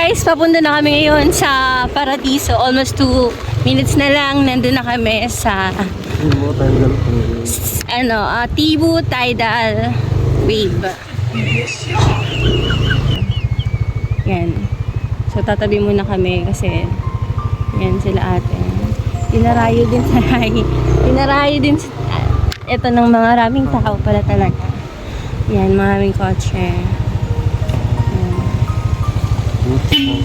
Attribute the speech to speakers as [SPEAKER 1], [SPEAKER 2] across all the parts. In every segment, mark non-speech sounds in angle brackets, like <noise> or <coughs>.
[SPEAKER 1] guys, papunta na kami ngayon sa Paradiso. Almost 2 minutes na lang. Nandun na kami sa
[SPEAKER 2] tayo ganito.
[SPEAKER 1] ano, ah, Tibu Tidal Wave. Yan. So tatabi muna kami kasi yan sila ate. Dinarayo din sa Dinarayo din sa ito ng mga raming tao pala talaga. Yan, maraming kotse. Yan.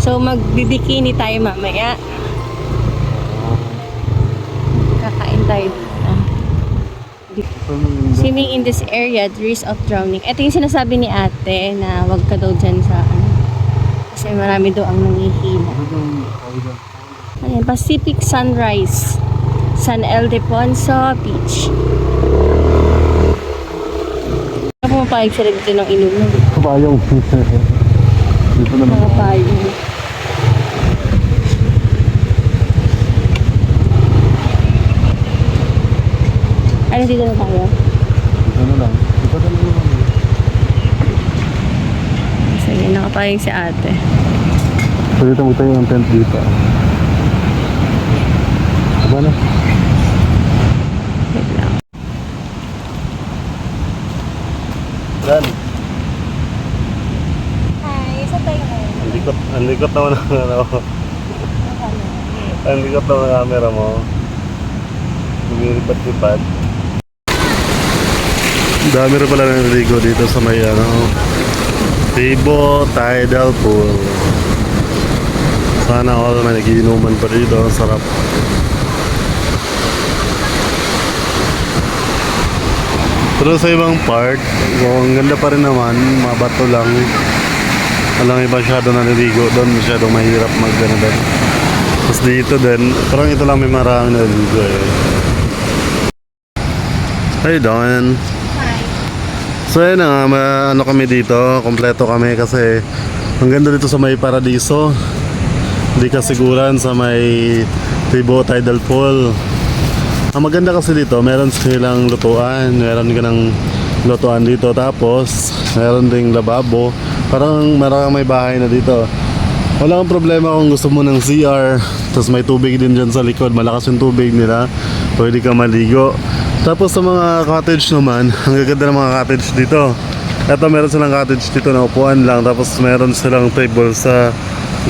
[SPEAKER 1] So magbibikini tayo mamaya. Kakain tayo. Swimming in this area, at risk of drowning. Ito yung sinasabi ni ate na wag ka daw dyan sa ano. Kasi marami daw ang nangihina. Ayan, Pacific Sunrise. San Ildefonso Beach. Ano pumapayag sila dito ng inuman?
[SPEAKER 2] Kabayong. Dito na naman.
[SPEAKER 1] Pumapayag. Ano dito na tayo?
[SPEAKER 2] Dito na lang. Dito na lang.
[SPEAKER 1] Sige, nakapayag si ate.
[SPEAKER 2] Pwede tayo magtayo ng tent dito. Diba na?
[SPEAKER 1] Wait lang.
[SPEAKER 2] Dan.
[SPEAKER 1] Hi, isa tayo ngayon.
[SPEAKER 2] Ang likot, likot naman ng ano. Ang likot naman ng camera mo. Lumilipat-lipat. Dami rin pala naliligo dito sa may ano. Tibo Tidal Pool. Sana all may nagiinuman pa dito. Ang sarap. Pero sa ibang part, oh, ang ganda pa rin naman, mabato lang. Walang iba masyado naliligo doon, masyadong mahirap mag ano doon. Tapos dito din, parang ito lang may maraming naliligo eh. Hey Don. So yun na nga, ano kami dito, kompleto kami kasi ang ganda dito sa may paradiso. Hindi kasiguran sa may Tibo Tidal Pool. Ang maganda kasi dito, meron silang lutuan, meron ka ng lutuan dito tapos meron ding lababo. Parang marang may bahay na dito. Wala kang problema kung gusto mo ng CR, tapos may tubig din dyan sa likod, malakas yung tubig nila, pwede ka maligo. Tapos sa mga cottage naman, <laughs> ang gaganda ng mga cottage dito. Ito meron silang cottage dito na upuan lang, tapos meron silang table sa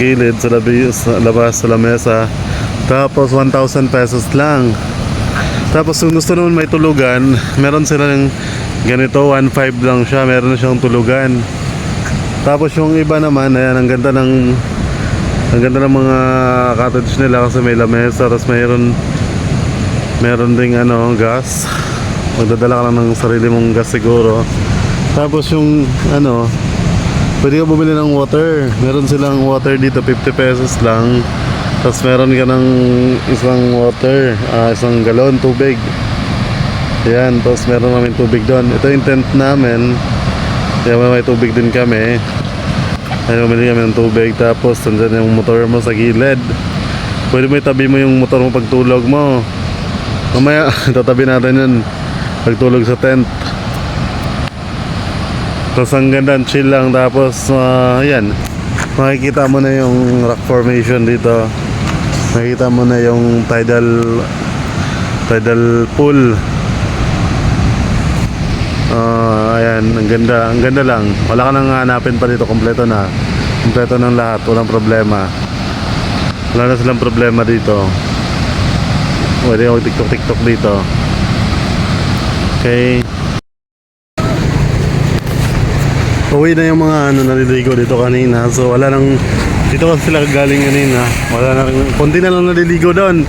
[SPEAKER 2] gilid, sa, labi, sa labas, sa lamesa. Tapos 1,000 pesos lang. Tapos kung gusto naman may tulugan, meron sila ng ganito, 1.5 lang siya, meron na siyang tulugan. Tapos yung iba naman, ayan, ang ganda ng ang ganda ng mga cottage nila kasi may lamesa, tapos mayroon meron ding ano, gas. Magdadala ka lang ng sarili mong gas siguro. Tapos yung ano, pwede ka bumili ng water. Meron silang water dito, 50 pesos lang. Tapos meron ka ng isang water, ah, isang galon tubig. Ayan, tapos meron namin tubig doon. Ito yung tent namin. Kaya may tubig din kami. Ay, bumili kami ng tubig. Tapos, nandyan yung motor mo sa gilid. Pwede mo itabi mo yung motor mo pagtulog mo. Mamaya, <laughs> tatabi natin yun. Pagtulog sa tent. Tapos ang ganda, chill lang. Tapos, ah, yan. Makikita mo na yung rock formation dito. Makikita mo na yung tidal tidal pool. Ah, ayan, ang ganda, ang ganda lang. Wala ka nang hanapin pa dito, kompleto na. Kompleto ng lahat, walang problema. Wala na silang problema dito. Pwede ako tiktok-tiktok dito. Okay. Uwi na yung mga ano naliligo dito kanina. So wala nang dito kasi sila galing kanina. Wala na konti na lang naliligo doon.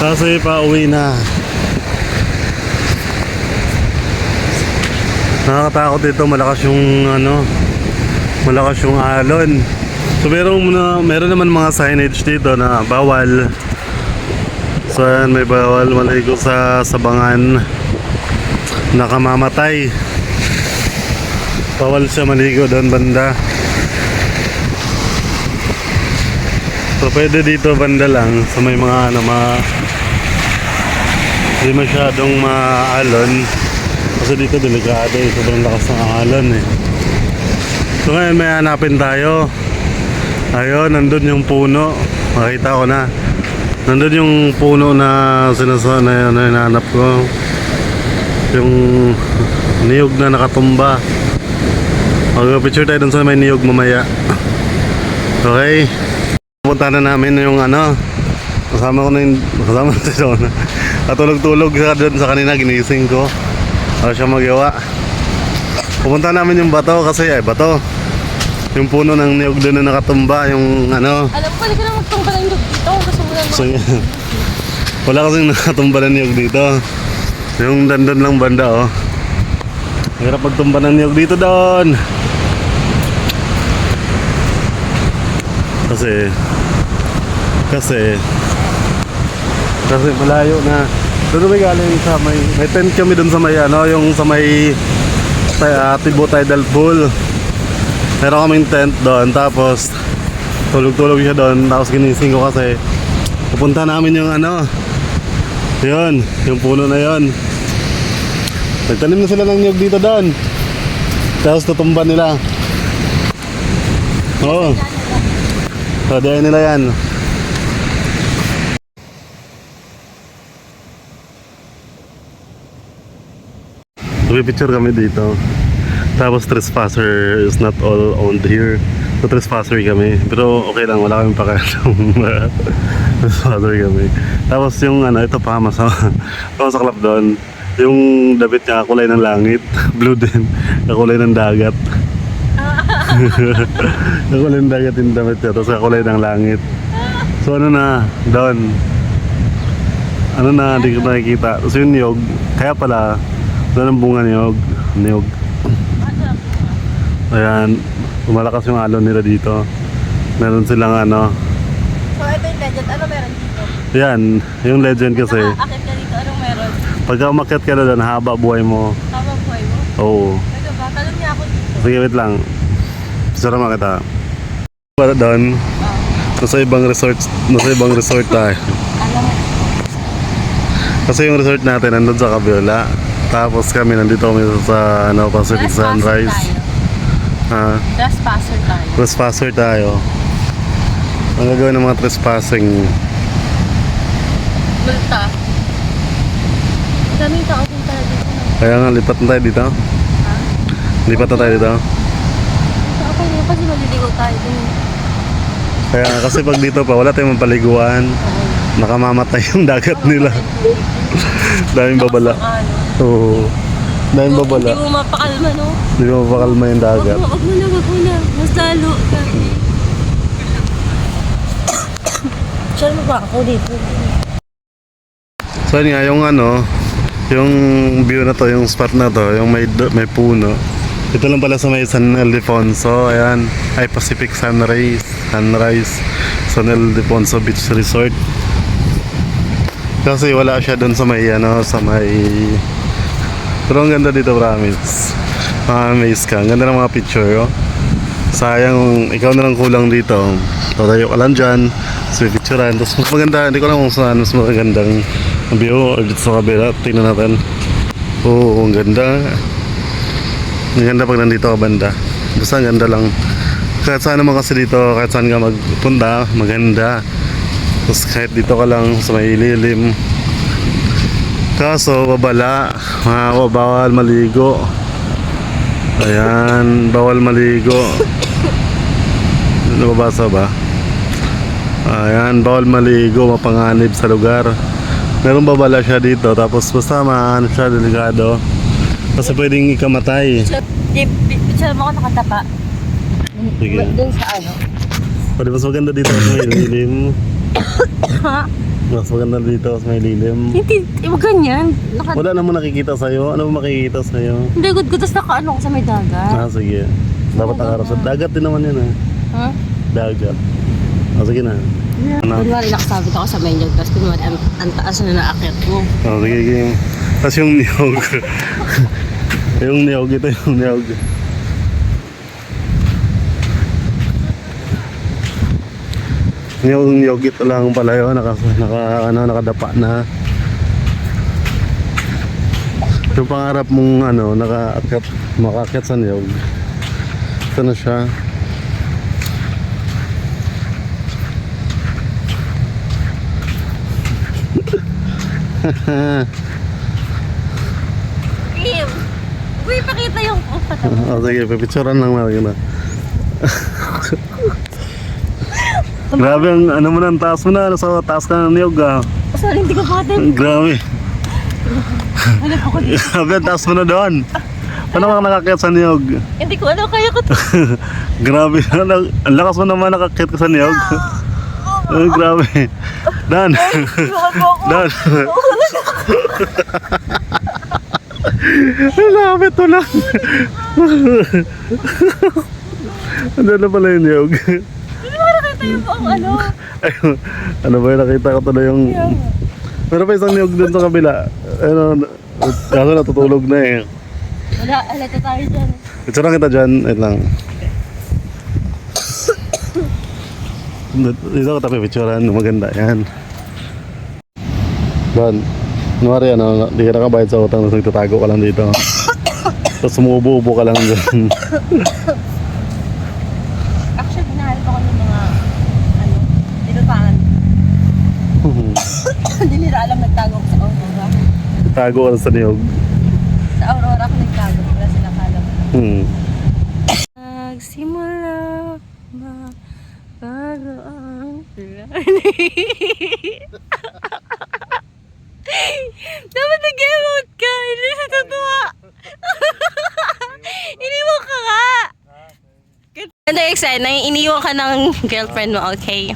[SPEAKER 2] Kasi pa uwi na. Nakakatakot dito, malakas yung ano, malakas yung alon. So meron muna, meron naman mga signage dito na bawal. So ayan, may bawal maligo sa sabangan. Nakamamatay. Bawal siya maligo doon banda. So pwede dito banda lang sa may mga ano, mga hindi masyadong maalon. Kasi dito delikado eh, sobrang lakas ng alon eh. So ngayon may hanapin tayo. Ayun, nandun yung puno. Makita ko na. Nandun yung puno na sinasa na na hinahanap ko. Yung niyog na nakatumba. Mag-picture tayo dun sa may niyog mamaya. Okay. Punta na namin yung ano. Kasama ko na yung, kasama si Donna. Katulog-tulog doon sa kanina, ginising ko. Para siya magawa. Pupunta namin yung bato kasi ay bato. Yung puno ng niyog doon na nakatumba, yung ano.
[SPEAKER 1] Alam ko, ka na magtumba ng dog dito. Mo lang
[SPEAKER 2] So. Wala kasing <laughs> nakatumba ng niyog dito. Yung dandon lang banda, oh. Hirap magtumba ng niyog dito doon. Kasi, kasi, kasi malayo na. Doon kami galing sa may, may tent kami doon sa may ano, yung sa may uh, Tibo Tidal Pool. Meron kaming tent doon, tapos tulog-tulog siya doon, tapos ginising ko kasi pupunta namin yung ano, yun, yung puno na yun. Nagtanim na sila ng niyog dito doon. Tapos tutumba nila. Oo. So, dahil nila yan. Picture kami dito. Tapos trespasser is not all owned here. So trespasser kami. Pero okay lang, wala kami pakialam. <laughs> trespasser kami. Tapos yung ano, ito pa. Ito <laughs> sa club doon. Yung damit niya, kulay ng langit. <laughs> Blue din. Kulay ng dagat. kulay ng dagat yung damit niya. Tapos kulay ng langit. So ano na, doon. Ano na, hindi ko nakikita. Tapos yung niyog, kaya pala, doon ang bunga niyog. Niyog. Ayan, lumalakas yung alon nila dito. Meron silang ano,
[SPEAKER 1] So, ito yung legend. Ano meron dito?
[SPEAKER 2] yan, yung legend kasi.
[SPEAKER 1] Akit ka dito. Anong meron?
[SPEAKER 2] Pagka umakyat ka na doon, haba buhay mo.
[SPEAKER 1] Tama buhay mo.
[SPEAKER 2] Oo.
[SPEAKER 1] Ano ba? Talon niya ako dito.
[SPEAKER 2] Sige, wait lang. Sara mo kita. Para doon, nasa ibang resort, nasa ibang resort tayo.
[SPEAKER 1] Alam mo.
[SPEAKER 2] Kasi yung resort natin nandun sa Kabiola. Tapos kami nandito kami sa ano, Pacific Sunrise. Ha?
[SPEAKER 1] Trespasser tayo.
[SPEAKER 2] Trespasser tayo. Ang gagawin ng mga trespassing.
[SPEAKER 1] Multa. Daming tao din pala dito.
[SPEAKER 2] Kaya nga, lipat na tayo dito. Lipat na tayo dito.
[SPEAKER 1] Okay na kasi maliligo tayo dun.
[SPEAKER 2] Kaya nga, kasi pag dito pa, wala tayong mapaliguan. Nakamamatay yung dagat nila. <laughs> Daming babala. Oo. Daming babala.
[SPEAKER 1] Hindi mo mapakalma, no?
[SPEAKER 2] Hindi mo mapakalma yung
[SPEAKER 1] Wag
[SPEAKER 2] dagat.
[SPEAKER 1] mo, wag mo na, wag mo na. Mas lalo. Sure <coughs> mo ba ako dito?
[SPEAKER 2] So yun nga, yung ano, yung view na to, yung spot na to, yung may, may puno. Ito lang pala sa may San Ildefonso, ayan, ay Pacific Sunrise, Sunrise, San Ildefonso Beach Resort. Kasi wala siya doon sa may, ano, sa may... Pero ang ganda dito, promise. Ma-amaze ka. Ang ganda ng mga picture, oh. Sayang, ikaw na lang kulang dito. Tatayo ka lang dyan, sa picturean. Tapos mas maganda, hindi ko lang kung saan mas magandang view or dito sa kabila. Tingnan natin. Oo, ang ganda. Ang ganda pag nandito ka banda. Basta ang ganda lang. Kahit saan naman kasi dito, kahit saan ka magpunta, maganda. Tapos kahit dito ka lang sa may lilim. Kaso, babala. Mga bawal maligo. Ayan, bawal maligo. Nababasa ba? Ayan, bawal maligo, mapanganib sa lugar. Meron babala siya dito, tapos basta maano siya, delikado. Kasi pwedeng ikamatay.
[SPEAKER 1] Picture mo ako nakatapa.
[SPEAKER 2] Sige.
[SPEAKER 1] Sa ano?
[SPEAKER 2] Pwede mas maganda dito sa may lilim. Mas maganda dito sa may lilim.
[SPEAKER 1] Hindi, iba ganyan. Naka,
[SPEAKER 2] Wala namang nakikita sa'yo. Ano ba makikita sa'yo?
[SPEAKER 1] hindi, good, good. Tapos naka-ano ko sa may dagat.
[SPEAKER 2] Ah, sige. Dapat nakarap sa dagat din naman yun eh.
[SPEAKER 1] Ha?
[SPEAKER 2] Dagat. Ah, sige na. Ano?
[SPEAKER 1] Kunwari nakasabit ako sa menu, tapos kunwari ang, ang taas na naakit mo.
[SPEAKER 2] Oh, sige, sige. Tapos yung niyog. <laughs> yung niyog, ito yung niyog. Yung niyog, ito lang pala yun. Naka, naka, ano, nakadapa na. Yung pangarap mong ano, nakaakyat, makakyat sa niyog. Ito na siya.
[SPEAKER 1] Kim! Uy, pakita yung mo. <laughs>
[SPEAKER 2] oh, sige, pipicturean lang natin na. <laughs> Grabe ang ano mo na, ang taas mo na, nasa taas ka ng niyog ah.
[SPEAKER 1] Sorry, hindi ko pakita.
[SPEAKER 2] Grabe.
[SPEAKER 1] Ano ako dito?
[SPEAKER 2] Grabe, ang taas mo na doon. Paano ka nakakit sa niyog?
[SPEAKER 1] Hindi ko ano kaya ko to. <laughs>
[SPEAKER 2] Grabe, ang ang lakas mo naman nakakit ka sa niyog. Ay, grabe. Dan. Dan. Lapit mo lang. Ano na pala yung niyog?
[SPEAKER 1] Nakita yung buong ano. <laughs>
[SPEAKER 2] Ay, ano ba yung nakita ko tuloy yung... Meron pa isang niyog dun sa kabila. Ano, kaso natutulog na eh.
[SPEAKER 1] Wala, alata tayo dyan.
[SPEAKER 2] Picture lang kita dyan. Wait lang. Dito ka tayo picturean. Maganda yan. Ban. Kunwari ano, di ka nakabayad sa utang tapos nagtatago ka lang dito. tapos sumubo-ubo ka lang dyan. <laughs>
[SPEAKER 1] Actually, hinahanap ako ng mga, ano, tinutangan. Hindi nila alam nagtago ako sa Aurora.
[SPEAKER 2] Tago ka sa niyog.
[SPEAKER 1] Sa Aurora ako nagtago, wala sila kalam.
[SPEAKER 2] Hmm.
[SPEAKER 1] Nagsimula ba bago ang <laughs> Dapat nag-emote ka, hindi sa totoo. <laughs> Iniwan ka nga. Ano excited? Na iniwan ka ng girlfriend mo, okay?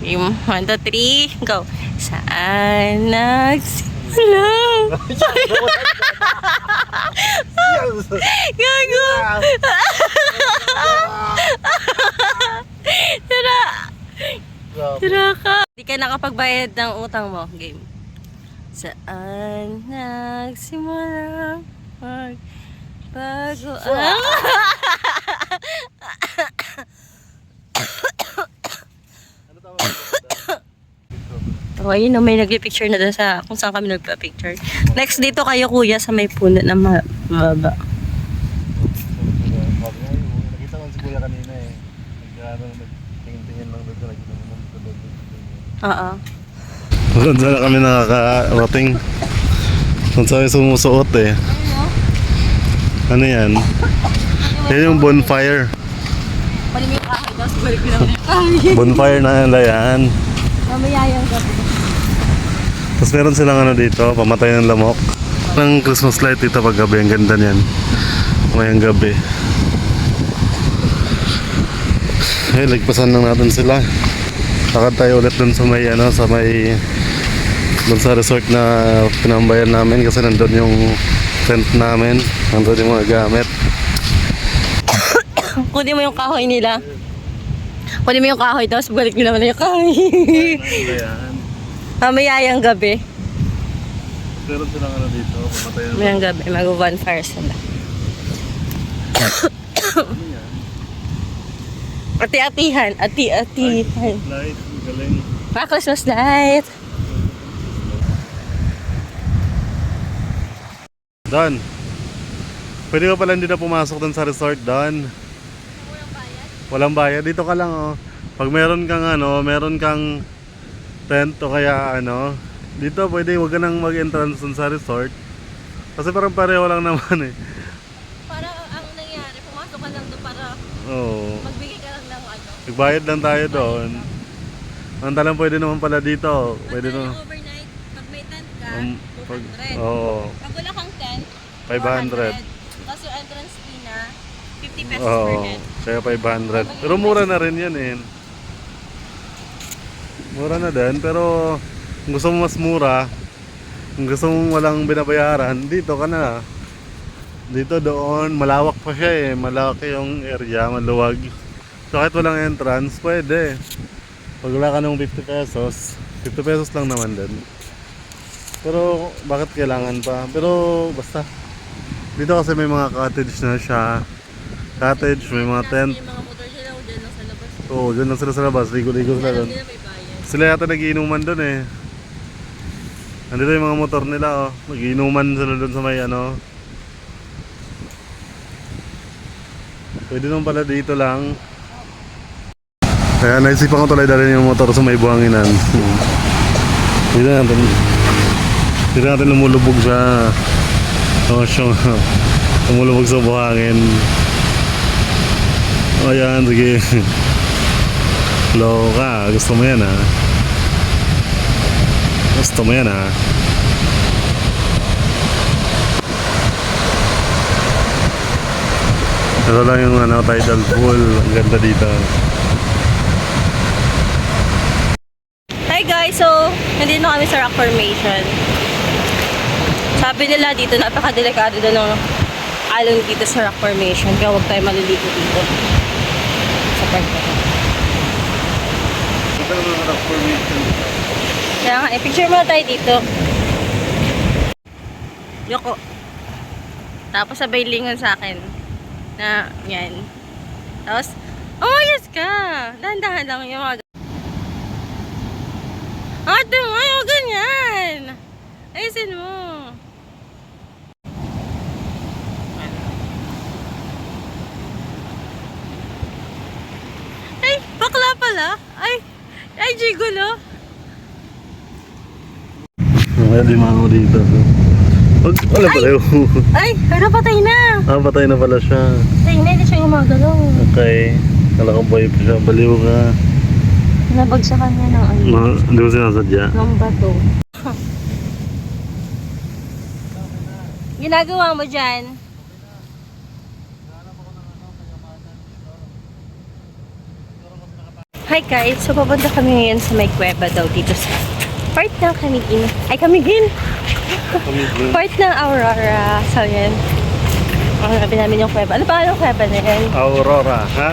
[SPEAKER 1] Game, one, two, three, go. Saan nagsimula? <laughs> Gago! Tara! Tara ka! Hindi ka nakapagbayad ng utang mo. Game. Saan nagsimula mag bago ang... <laughs> Oh, ayun na, may nagpicture na doon sa kung saan kami nagpa-picture. Next dito kayo kuya sa may puno na ma- mababa.
[SPEAKER 2] Nakita ko si kuya kanina eh. Nagtingin-tingin lang doon. Nakita mo doon.
[SPEAKER 1] Oo.
[SPEAKER 2] Doon sana kami nakaka-rating. Doon sana sumusuot eh. Ano yan? Yan yung bonfire.
[SPEAKER 1] Naman.
[SPEAKER 2] Bonfire na nila yan.
[SPEAKER 1] Mamaya yung gabi.
[SPEAKER 2] Tapos meron silang ano dito, pamatay ng lamok. Ng Christmas light dito pag gabi, ang ganda niyan. Mayang gabi. Eh, lagpasan lang natin sila. Lakad tayo ulit dun sa may ano, sa may dun sa resort na pinambayan namin kasi nandun yung tent namin. Nandun yung mga gamit. <coughs>
[SPEAKER 1] Kunin mo yung kahoy nila. Kunin mo yung kahoy, tapos balik ko naman yung kahoy.
[SPEAKER 2] Ayan.
[SPEAKER 1] Mamaya yung gabi.
[SPEAKER 2] Meron silang ano dito, pamatay ng
[SPEAKER 1] Mamayang gabi, mag-bonfire sila. <coughs> Ati-atihan, ati-atihan.
[SPEAKER 2] light. Galing.
[SPEAKER 1] Ah, Christmas light.
[SPEAKER 2] Don. Pwede ka pala hindi na pumasok doon sa resort, Don. Walang bayad. Dito ka lang, oh. Pag meron kang ano, meron kang tent o kaya ano, dito pwede wag ka nang mag-entrance dun sa resort. Kasi parang pareho lang naman eh.
[SPEAKER 1] Para ang nangyari, pumasok ka lang doon para
[SPEAKER 2] Oo.
[SPEAKER 1] magbigay ka lang ng ano.
[SPEAKER 2] Nagbayad lang tayo doon. Ang talang pwede naman pala dito. Pwede
[SPEAKER 1] Pwede
[SPEAKER 2] naman.
[SPEAKER 1] overnight, pag may tent ka,
[SPEAKER 2] Um, pag,
[SPEAKER 1] 200.
[SPEAKER 2] oo.
[SPEAKER 1] Pag wala kang tent,
[SPEAKER 2] 500.
[SPEAKER 1] 400. Tapos yung entrance fee na, 50 pesos
[SPEAKER 2] Oo.
[SPEAKER 1] per head.
[SPEAKER 2] Kaya 500. Pero mura na rin yan eh. Mura na din. Pero kung gusto mo mas mura, kung gusto mo walang binabayaran, dito ka na. Dito doon, malawak pa siya eh. Malaki yung area, maluwag. So kahit walang entrance, pwede. Pag wala ka ng 50 pesos, 50 pesos lang naman din. Pero bakit kailangan pa? Pero basta. Dito kasi may mga cottage na siya. Cottage, may mga tent. Oo, dyan lang sila sa labas. Ligo-ligo sila doon. Sila yata nagiinuman doon eh. Nandito yung mga motor nila oh. Nagiinuman sila doon sa may ano. Pwede naman pala dito lang. Kaya naisipan ko tuloy dalhin yung motor sa may buhanginan. Hindi natin. Hindi natin lumulubog sa... Oh, <laughs> siya. Lumulubog sa buhangin. O yan, sige. <laughs> Low ka. Gusto mo yan ha? Gusto mo yan ha? Ito lang yung ano, tidal pool. Ang ganda dito.
[SPEAKER 1] Hi guys! So, nandito na kami sa rock formation. Sabi nila dito, napakadelikado daw ng alon dito sa rock formation. Kaya huwag tayo maliligo dito. Sa part
[SPEAKER 2] rock formation.
[SPEAKER 1] Kaya nga, eh, picture muna tayo dito. Yoko. Tapos sabay lingon sa akin. Na, yan. Tapos, oh yes ka! Dahan-dahan lang yung mga Ate mo, ayaw ganyan! Ayusin mo. Ay, bakla pala. Ay, gigolo.
[SPEAKER 2] May limango dito. Wag, wala pala <laughs> yun.
[SPEAKER 1] Ay, pero patay na.
[SPEAKER 2] ah, patay na pala siya.
[SPEAKER 1] Patay na, hindi siya gumagalaw.
[SPEAKER 2] Okay. Kala ko boy pa siya. Baliw ka.
[SPEAKER 1] Nabagsakan niya ng ano,
[SPEAKER 2] Ma, hindi mo sinasadya.
[SPEAKER 1] ng bato. <laughs> Ginagawa mo dyan? Hi guys, so papunta kami ngayon sa may kuweba daw dito sa part ng Camiguin. Ay, Camiguin! Part ng Aurora. So yan. Ang sabi namin yung kuweba. Ano pa yung kuweba na yan?
[SPEAKER 2] Aurora, ha?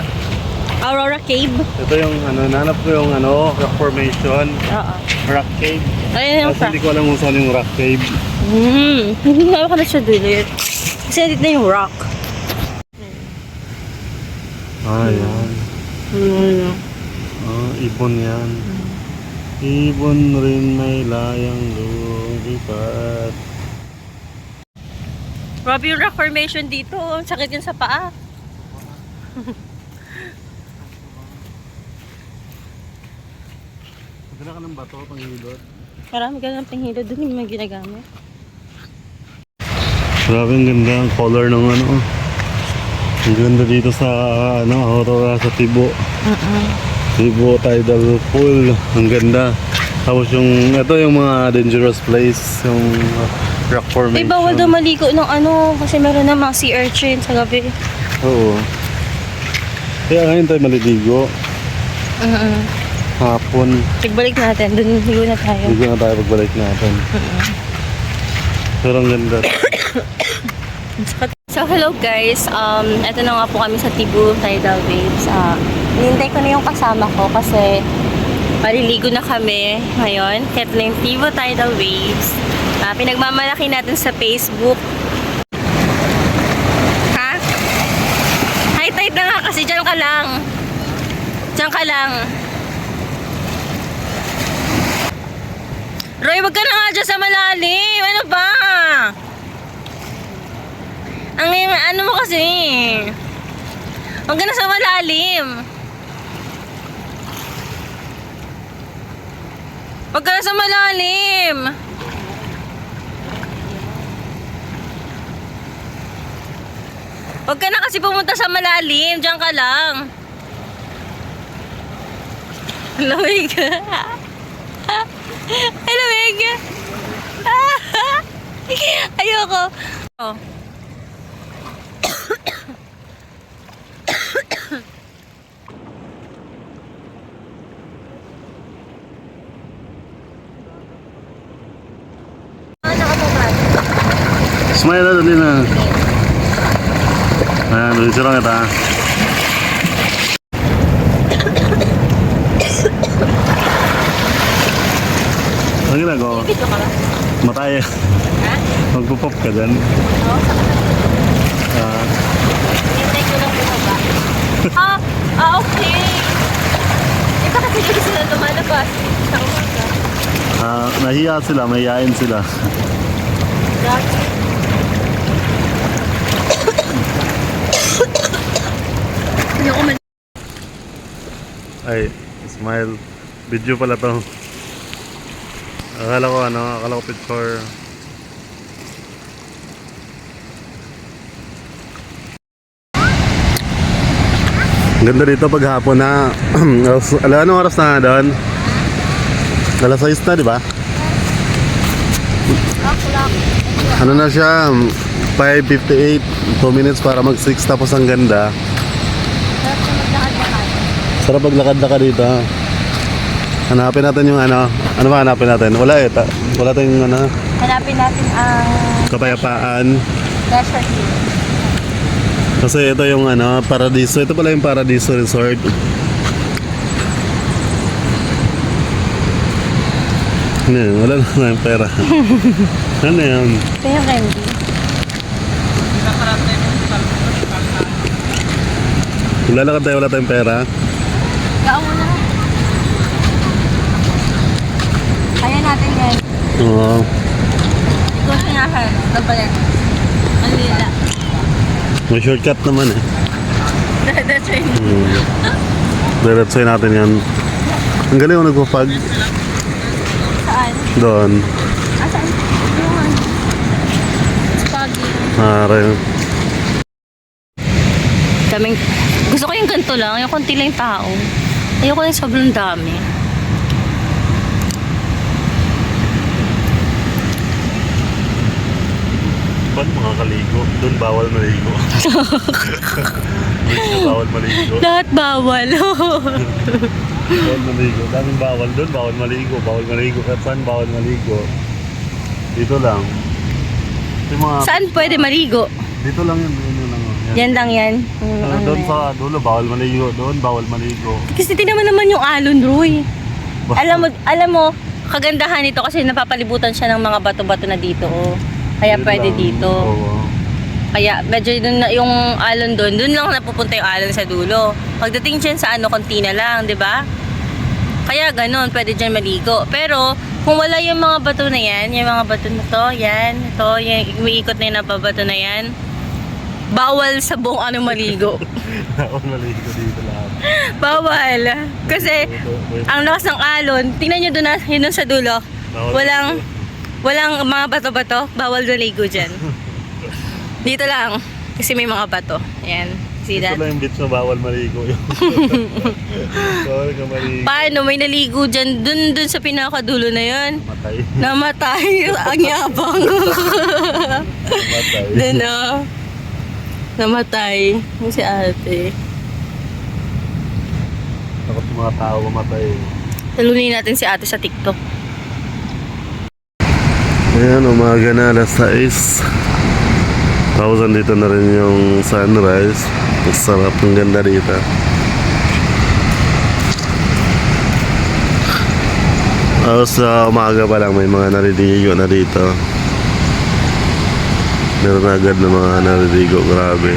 [SPEAKER 1] Aurora Cave?
[SPEAKER 2] Ito yung ano, nanap ko yung ano, rock formation,
[SPEAKER 1] Oo.
[SPEAKER 2] rock cave.
[SPEAKER 1] Ayun yung
[SPEAKER 2] Kasi hindi ko alam kung saan yung rock cave.
[SPEAKER 1] Hmm, hindi nga ako na siya dulit. Kasi nandito na yung rock.
[SPEAKER 2] Ah, yan. Ibon yan. Ibon rin may layang lumipat.
[SPEAKER 1] Grabe yung rock formation dito. Ang sakit yun sa paa.
[SPEAKER 2] Magdala ka ng bato, panghilot.
[SPEAKER 1] Marami ka ng panghilo doon yung mga ginagamit.
[SPEAKER 2] Grabe ang ganda ang color ng ano. Ang ganda dito sa ano, Aurora sa Tibo. Tibo Tidal Pool. Ang ganda. Tapos yung, ito yung mga dangerous place, yung uh, rock formation.
[SPEAKER 1] May bawal daw maligo ng ano kasi meron na mga sea urchin sa gabi.
[SPEAKER 2] Oo. Kaya ngayon tayo maliligo.
[SPEAKER 1] Uh-uh.
[SPEAKER 2] Hapon.
[SPEAKER 1] Pagbalik natin, doon ligo na tayo.
[SPEAKER 2] Ligo na tayo pagbalik natin. Pero ang ganda. <coughs>
[SPEAKER 1] So hello guys, um, eto na nga po kami sa Tibu Tidal Waves. Ah, hinintay ko na yung kasama ko kasi maliligo na kami ngayon. Ito na yung Tibu Tidal Waves. Ah, pinagmamalaki natin sa Facebook. Ha? High tide na nga kasi dyan ka lang. Dyan ka lang. Roy, wag ka na nga dyan sa malalim. Ano ba? Ang ano mo kasi? Huwag ka na sa malalim. Huwag ka na sa malalim. Huwag ka na kasi pumunta sa malalim. Diyan ka lang. <laughs> Lamig. <laughs> Ay, lamig. <laughs> Ayoko. Oh.
[SPEAKER 2] Smile na dali na. Ayan, dali sila kita. Ano ginagawa?
[SPEAKER 1] Dito ka ba?
[SPEAKER 2] Matay.
[SPEAKER 1] Ha?
[SPEAKER 2] Magpupop ka dyan.
[SPEAKER 1] Oo, sa
[SPEAKER 2] Ah,
[SPEAKER 1] Hintay ko lang bumaba. <laughs> ah, ah, okay. Ito kasi hindi sila lumalabas sa umaga.
[SPEAKER 2] ah, nahiya sila, mahihain sila.
[SPEAKER 1] Grabe. Ayoko man.
[SPEAKER 2] Ay, smile. Video pala to. Akala ko ano, akala ko picture. Ganda dito pag hapon na. <clears throat> Alas- Ala, anong oras na doon? Alas 6 na, di ba? Ano na siya? 5.58. 2 minutes para mag 6 tapos ang ganda. Sarap paglakad-lakad dito. Hanapin natin yung ano. Ano ba hanapin natin? Wala eh. Ta- wala tayong ano,
[SPEAKER 1] Hanapin natin ang
[SPEAKER 2] kapayapaan.
[SPEAKER 1] leisure.
[SPEAKER 2] Kasi ito yung ano, paradiso. Ito pala yung paradiso resort. Ano yun? Wala na tayong pera. <laughs> ano yun?
[SPEAKER 1] Ito yung candy.
[SPEAKER 2] Lalakad tayo, wala tayong pera.
[SPEAKER 1] Ikaw muna. Kaya natin yan.
[SPEAKER 2] Oo.
[SPEAKER 1] Ikaw sinahan. Ito pa yan. Ang lila.
[SPEAKER 2] May shortcut naman eh.
[SPEAKER 1] That's right.
[SPEAKER 2] Hmm. Diretsoy natin yan. Ang galing ko nagpapag
[SPEAKER 1] Saan?
[SPEAKER 2] doon.
[SPEAKER 1] Saan? Yung Spaggy.
[SPEAKER 2] Mare.
[SPEAKER 1] Kaming, gusto ko yung ganito lang, yung konti lang yung tao. Ayoko yung sobrang dami.
[SPEAKER 2] Ba't mga kaligo? Doon bawal maligo. <laughs> Doon bawal maligo.
[SPEAKER 1] Lahat bawal.
[SPEAKER 2] Bawal maligo. Daming bawal doon. Bawal maligo. Bawal maligo. Kahit saan bawal maligo. Dito lang. Yung mga...
[SPEAKER 1] Saan pwede maligo?
[SPEAKER 2] Dito lang yun. Yan.
[SPEAKER 1] Yan lang yan. Yung
[SPEAKER 2] Ah,
[SPEAKER 1] ano
[SPEAKER 2] doon
[SPEAKER 1] yan.
[SPEAKER 2] sa dulo, bawal maligo. Doon, bawal maligo.
[SPEAKER 1] Kasi tingnan mo naman yung alon, Roy. Alam mo, alam mo, kagandahan nito kasi napapalibutan siya ng mga bato-bato na dito. Oh. Kaya
[SPEAKER 2] Yun
[SPEAKER 1] pwede
[SPEAKER 2] lang.
[SPEAKER 1] dito.
[SPEAKER 2] Oo.
[SPEAKER 1] Kaya medyo dun na, yung alon doon, doon lang napupunta yung alon sa dulo. Pagdating dyan sa ano, konti na lang, di ba? Kaya ganun, pwede dyan maligo. Pero, kung wala yung mga bato na yan, yung mga bato na to, yan, ito, yung umiikot na yung nababato na yan, bawal sa buong ano maligo. <laughs>
[SPEAKER 2] Bawal maligo dito lahat.
[SPEAKER 1] bawal. Kasi, ang lakas ng alon, tingnan nyo doon na, yun sa dulo.
[SPEAKER 2] Bawal
[SPEAKER 1] Walang, walang mga bato-bato, bawal maligo dyan. <laughs> Dito lang, kasi may mga bato. Ayan, see that?
[SPEAKER 2] lang yung beach na bawal maligo. <laughs> bawal ka maligo.
[SPEAKER 1] Paano, may naligo dyan, dun, dun sa pinakadulo na yun.
[SPEAKER 2] Matay.
[SPEAKER 1] Namatay, ang yabang.
[SPEAKER 2] Matay.
[SPEAKER 1] dun oh. Namatay. Yung si ate.
[SPEAKER 2] Takot mga tao mamatay.
[SPEAKER 1] Talunin natin si ate sa TikTok.
[SPEAKER 2] Ayan, umaga na alas 6. Tapos andito na rin yung sunrise. Ang sarap, ang ganda dito. Tapos sa umaga pa lang may mga naliligo na dito. Meron agad na mga naliligo, grabe.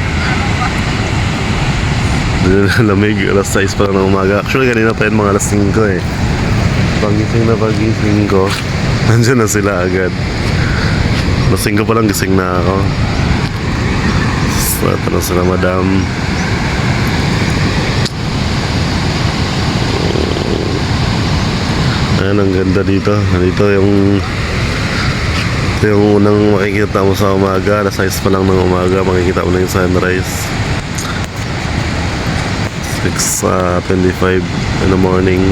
[SPEAKER 2] Lamig, alas 6 pa lang ng umaga. Actually, kanina pa yun mga alas 5 eh. Pagising na pagising ko, <laughs> nandiyan na sila agad. Alas 5 pa lang gising na ako. So, ito na sila madam. Ayan, ang ganda dito. Dito yung yung unang makikita mo sa umaga. Alas 6 pa lang ng umaga, makikita mo na yung sunrise. 6.25 in the morning.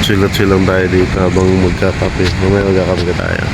[SPEAKER 2] Chill na chill lang tayo dito habang magkakape. Mamaya magkakape tayo.